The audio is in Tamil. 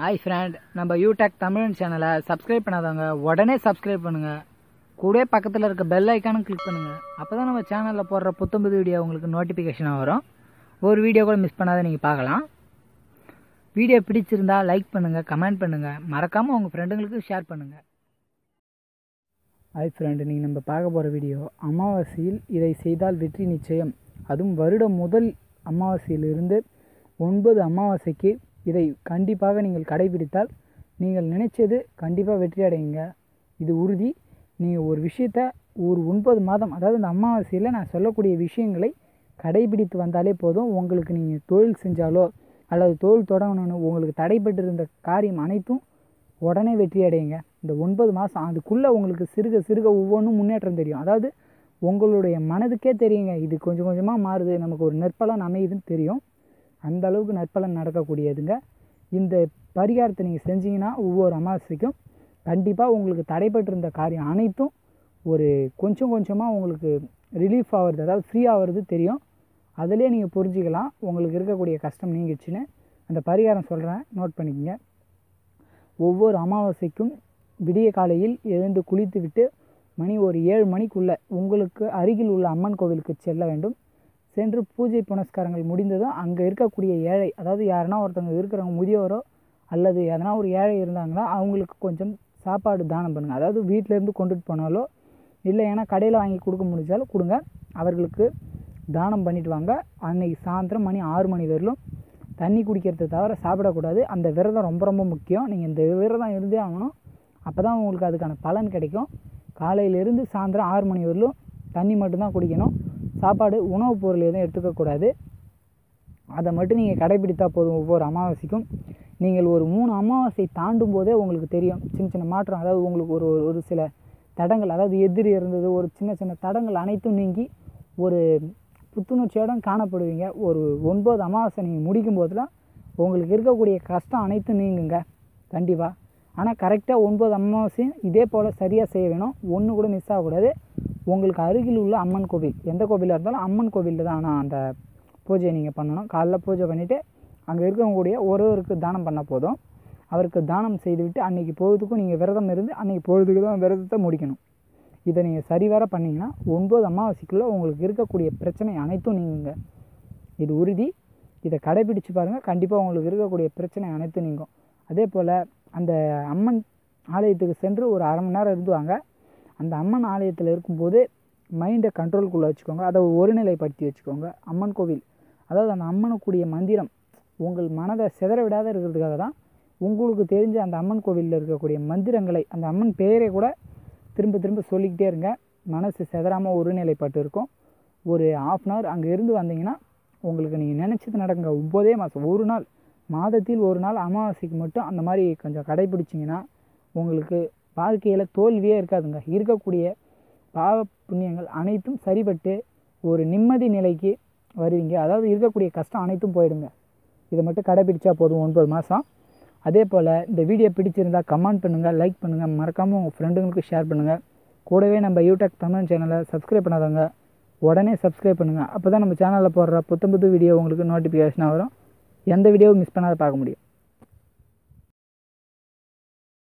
ஹாய் ஃப்ரெண்ட் நம்ம யூடெக் தமிழன் சேனலை சப்ஸ்கிரைப் பண்ணாதவங்க உடனே சப்ஸ்கிரைப் பண்ணுங்க. கூட பக்கத்தில் இருக்க பெல் ஐக்கானும் கிளிக் பண்ணுங்கள் அப்போ தான் நம்ம சேனலில் போடுற புத்தம்புது வீடியோ உங்களுக்கு நோட்டிஃபிகேஷனாக வரும். ஒரு வீடியோ கூட மிஸ் பண்ணாத நீங்கள் பார்க்கலாம். வீடியோ பிடிச்சிருந்தா லைக் பண்ணுங்கள் கமெண்ட் பண்ணுங்கள் மறக்காமல் உங்கள் ஃப்ரெண்டுங்களுக்கு ஷேர் பண்ணுங்கள் ஹாய் ஃப்ரெண்டு நீங்கள் நம்ம பார்க்க போகிற வீடியோ அமாவாசையில் இதை செய்தால் வெற்றி நிச்சயம். அதுவும் வருடம் முதல் அமாவாசையிலிருந்து ஒன்பது அமாவாசைக்கு இதை கண்டிப்பாக நீங்கள் கடைபிடித்தால் நீங்கள் நினைச்சது கண்டிப்பாக வெற்றி அடையுங்க. இது உறுதி. நீங்கள் ஒரு விஷயத்த ஒரு ஒன்பது மாதம் அதாவது இந்த அமாவாசையில் நான் சொல்லக்கூடிய விஷயங்களை கடைபிடித்து வந்தாலே போதும். உங்களுக்கு நீங்கள் தொழில் செஞ்சாலோ அல்லது தொழில் தொடங்கணும்னு உங்களுக்கு தடைப்பட்டிருந்த காரியம் அனைத்தும் உடனே வெற்றி அடையுங்க. இந்த ஒன்பது மாதம் அதுக்குள்ளே உங்களுக்கு சிறுக சிறுக ஒவ்வொன்றும் முன்னேற்றம் தெரியும். அதாவது உங்களுடைய மனதுக்கே தெரியுங்க. இது கொஞ்சம் கொஞ்சமாக மாறுது. நமக்கு ஒரு நெற்பலன் அமையுதுன்னு தெரியும். அந்த அளவுக்கு நற்பலன் நடக்கக்கூடியதுங்க. இந்த பரிகாரத்தை நீங்கள் செஞ்சீங்கன்னா ஒவ்வொரு அமாவாசைக்கும் கண்டிப்பாக உங்களுக்கு தடைப்பட்டிருந்த காரியம் அனைத்தும் ஒரு கொஞ்சம் கொஞ்சமாக உங்களுக்கு ரிலீஃப் ஆகிறது அதாவது ஃப்ரீ ஆகிறது தெரியும். அதிலே நீங்கள் புரிஞ்சிக்கலாம். உங்களுக்கு இருக்கக்கூடிய கஷ்டம் நீங்கிடுச்சுன்னு அந்த பரிகாரம் சொல்கிறேன் நோட் பண்ணிக்கோங்க. ஒவ்வொரு அமாவாசைக்கும் விடிய காலையில் எழுந்து குளித்துவிட்டு மணி ஒரு ஏழு மணிக்குள்ளே உங்களுக்கு அருகில் உள்ள அம்மன் கோவிலுக்கு செல்ல வேண்டும். சென்று பூஜை புனஸ்காரங்கள் முடிந்ததும் அங்கே இருக்கக்கூடிய ஏழை அதாவது யாருன்னா ஒருத்தவங்க இருக்கிறவங்க முதியோரோ அல்லது எதனா ஒரு ஏழை இருந்தாங்கன்னா அவங்களுக்கு கொஞ்சம் சாப்பாடு தானம் பண்ணுங்கள் அதாவது வீட்டிலேருந்து கொண்டுட்டு போனாலோ இல்லை ஏன்னா கடையில் வாங்கி கொடுக்க முடிஞ்சாலும் கொடுங்க. அவர்களுக்கு தானம் பண்ணிட்டு வாங்க. அன்னைக்கு சாயந்தரம் மணி ஆறு மணி வரலும் தண்ணி குடிக்கிறத தவிர சாப்பிடக்கூடாது. அந்த விரதம் ரொம்ப ரொம்ப முக்கியம். நீங்கள் இந்த விரதம் இருந்தே ஆகணும். அப்போ தான் உங்களுக்கு அதுக்கான பலன் கிடைக்கும். காலையிலேருந்து சாயந்தரம் ஆறு மணி வரலும் தண்ணி மட்டும்தான் குடிக்கணும். சாப்பாடு உணவுப் பொருள் எதுவும் எடுத்துக்கக்கூடாது அதை மட்டும் நீங்கள் கடைபிடித்தா போதும் ஒவ்வொரு அமாவாசைக்கும். நீங்கள் ஒரு மூணு அமாவாசை தாண்டும் போதே உங்களுக்கு தெரியும். சின்ன சின்ன மாற்றம் அதாவது உங்களுக்கு ஒரு ஒரு சில தடங்கள் அதாவது எதிரி இருந்தது ஒரு சின்ன சின்ன தடங்கள் அனைத்தும் நீங்கி ஒரு புத்துணர்ச்சியோடும் காணப்படுவீங்க. ஒரு ஒன்பது அமாவாசை நீங்கள் முடிக்கும் போதெல்லாம் உங்களுக்கு இருக்கக்கூடிய கஷ்டம் அனைத்தும் நீங்குங்க. கண்டிப்பாக ஆனால் கரெக்டாக ஒன்பது அமாவாசையும் இதே போல் சரியாக செய்ய வேணும். ஒன்று கூட மிஸ் ஆகக்கூடாது. உங்களுக்கு அருகில் உள்ள அம்மன் கோவில். எந்த கோவிலாக இருந்தாலும் அம்மன் கோவிலில் தான் ஆனால் அந்த பூஜையை நீங்கள் பண்ணணும். காலைல பூஜை பண்ணிவிட்டு அங்கே இருக்கவங்களுடைய ஒருவருக்கு தானம் பண்ணால் போதும். அவருக்கு தானம் செய்துவிட்டு அன்றைக்கி பொழுதுக்கும் நீங்கள் விரதம் இருந்து அன்றைக்கி பொழுதுக்கு தான் விரதத்தை முடிக்கணும். இதை நீங்கள் சரிவர பண்ணிங்கன்னா ஒன்பது அமாவாசைக்குள்ளே உங்களுக்கு இருக்கக்கூடிய பிரச்சனை அனைத்தும் நீங்குங்க. இது உறுதி. இதை கடைபிடிச்சு பாருங்கள் கண்டிப்பாக உங்களுக்கு இருக்கக்கூடிய பிரச்சனை அனைத்தும் நீங்கும். அதே போல் அந்த அம்மன் ஆலயத்துக்கு சென்று ஒரு அரை மணி நேரம் இருந்துவாங்க. அந்த அம்மன் ஆலயத்தில் இருக்கும்போது மைண்டை கண்ட்ரோல்குள்ளே வச்சுக்கோங்க. அதை ஒருநிலைப்படுத்தி வச்சுக்கோங்க. அம்மன் கோவில். அதாவது அந்த அம்மனுக்குரிய மந்திரம் உங்கள் மனதை சிதற விடாத இருக்கிறதுக்காக தான் உங்களுக்கு தெரிஞ்ச அந்த அம்மன் கோவிலில் இருக்கக்கூடிய மந்திரங்களை அந்த அம்மன் பெயரை கூட திரும்ப திரும்ப சொல்லிக்கிட்டே இருங்க. மனசு செதறாமல் ஒருநிலைப்பட்டு இருக்கும். ஒரு ஆஃப் அன் ஹவர் அங்கே இருந்து வந்தீங்கன்னா உங்களுக்கு நீங்கள் நினச்சது நடக்குங்க. ஒம்பதே மாதம் ஒரு நாள் மாதத்தில் ஒரு நாள் அமாவாசைக்கு மட்டும் அந்த மாதிரி கொஞ்சம் கடைப்பிடிச்சிங்கன்னா உங்களுக்கு வாழ்க்கையில் தோல்வியே இருக்காதுங்க. இருக்கக்கூடிய பாவ புண்ணியங்கள் அனைத்தும் சரிபட்டு ஒரு நிம்மதி நிலைக்கு வருவீங்க. அதாவது இருக்கக்கூடிய கஷ்டம் அனைத்தும் போயிடுங்க. இதை மட்டும் கடைப்பிடிச்சா போதும் ஒன்பது மாதம் அதே போல் இந்த வீடியோ பிடிச்சிருந்தால் கமெண்ட் பண்ணுங்கள் லைக் பண்ணுங்கள் மறக்காமல் உங்கள் ஃப்ரெண்டுங்களுக்கு ஷேர் பண்ணுங்கள் கூடவே நம்ம யூடியூப் தமிழ் சேனலை சப்ஸ்கிரைப் பண்ணாதவங்க உடனே சப்ஸ்கிரைப் பண்ணுங்கள் அப்போ தான் நம்ம சேனலில் போடுற புத்தம் புது வீடியோ உங்களுக்கு நோட்டிஃபிகேஷனாக வரும். எந்த வீடியோவும் மிஸ் பண்ணாத பார்க்க முடியும்.